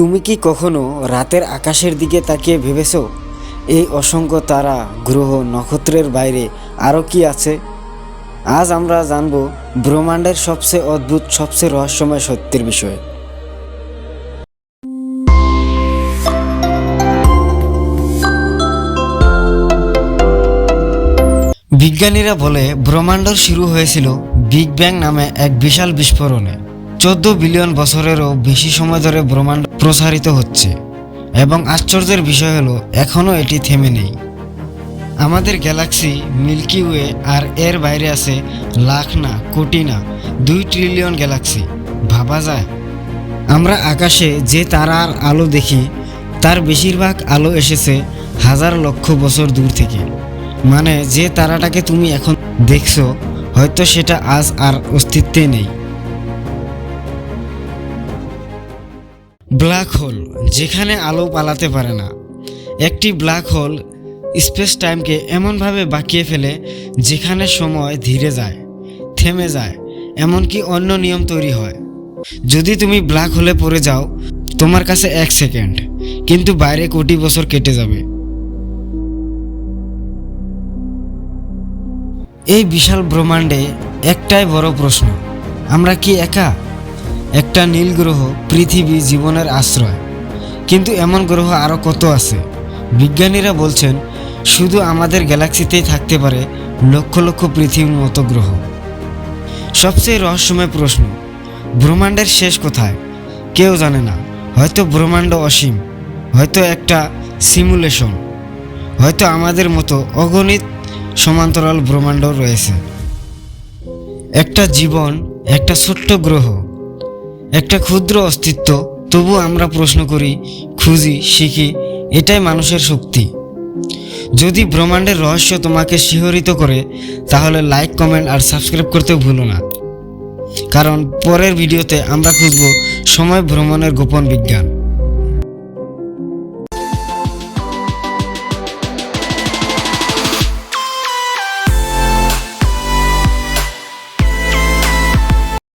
তুমি কি কখনো রাতের আকাশের দিকে তাকিয়ে ভেবেছ, এই অসংখ্য তারা, গ্রহ, নক্ষত্রের বাইরে আরও কি আছে? আজ আমরা জানব ব্রহ্মাণ্ডের সবচেয়ে অদ্ভুত, সবচেয়ে রহস্যময় সত্যের বিষয়ে। বিজ্ঞানীরা বলে, ব্রহ্মাণ্ড শুরু হয়েছিল বিগ ব্যাং নামে এক বিশাল বিস্ফোরণে। চোদ্দ বিলিয়ন বছরেরও বেশি সময় ধরে ব্রহ্মাণ্ড প্রসারিত হচ্ছে। এবং আশ্চর্যের বিষয় হলো, এখনও এটি থেমে নেই। আমাদের গ্যালাক্সি, মিল্কি ওয়ে আর এর বাইরে আছে লাখ না, কোটি না, দুই ট্রিলিয়ন গ্যালাক্সি। ভাবা যায়? আমরা আকাশে যে তারার আলো দেখি, তার বেশিরভাগ আলো এসেছে হাজার লক্ষ বছর দূর থেকে। মানে যে তারাটাকে তুমি এখন দেখছ, হয়তো সেটা আজ আর অস্তিত্বে নেই। ব্ল্যাক হোল, যেখানে আলো পালাতে পারে না। একটি ব্ল্যাক হোল স্পেস টাইমকে এমনভাবে বাঁকিয়ে ফেলে, যেখানে সময় ধীরে যায়, থেমে যায়, এমনকি অন্য নিয়ম তৈরি হয়। যদি তুমি ব্ল্যাক হোলে পড়ে যাও, তোমার কাছে এক সেকেন্ড, কিন্তু বাইরে কোটি বছর কেটে যাবে। এই বিশাল ব্রহ্মাণ্ডে একটাই বড় প্রশ্ন, আমরা কি একা? একটা নীল গ্রহ পৃথিবী জীবনের আশ্রয়। কিন্তু এমন গ্রহ আরও কত আছে? বিজ্ঞানীরা বলছেন, শুধু আমাদের গ্যালাক্সিতেই থাকতে পারে লক্ষ লক্ষ পৃথিবীর মতো গ্রহ। সবচেয়ে রহস্যময় প্রশ্ন, ব্রহ্মাণ্ডের শেষ কোথায়? কেউ জানে না। হয়তো ব্রহ্মাণ্ড অসীম, হয়তো একটা সিমুলেশন, হয়তো আমাদের মতো অগণিত সমান্তরাল ব্রহ্মাণ্ড রয়েছে। একটা জীবন, একটা ছোট্ট গ্রহ একটা ক্ষুদ্র অস্তিত্ব তবু আমরা প্রশ্ন করি, খুঁজি, শিখি, এটাই মানুষের শক্তি। যদি ব্রহ্মাণ্ডের রহস্য তোমাকে শিহরিত করে, তাহলে লাইক কমেন্ট আর সাবস্ক্রাইব করতে ভুলো না। কারণ পরের ভিডিওতে আমরা খুঁজব সময় ভ্রমণের গোপন বিজ্ঞান।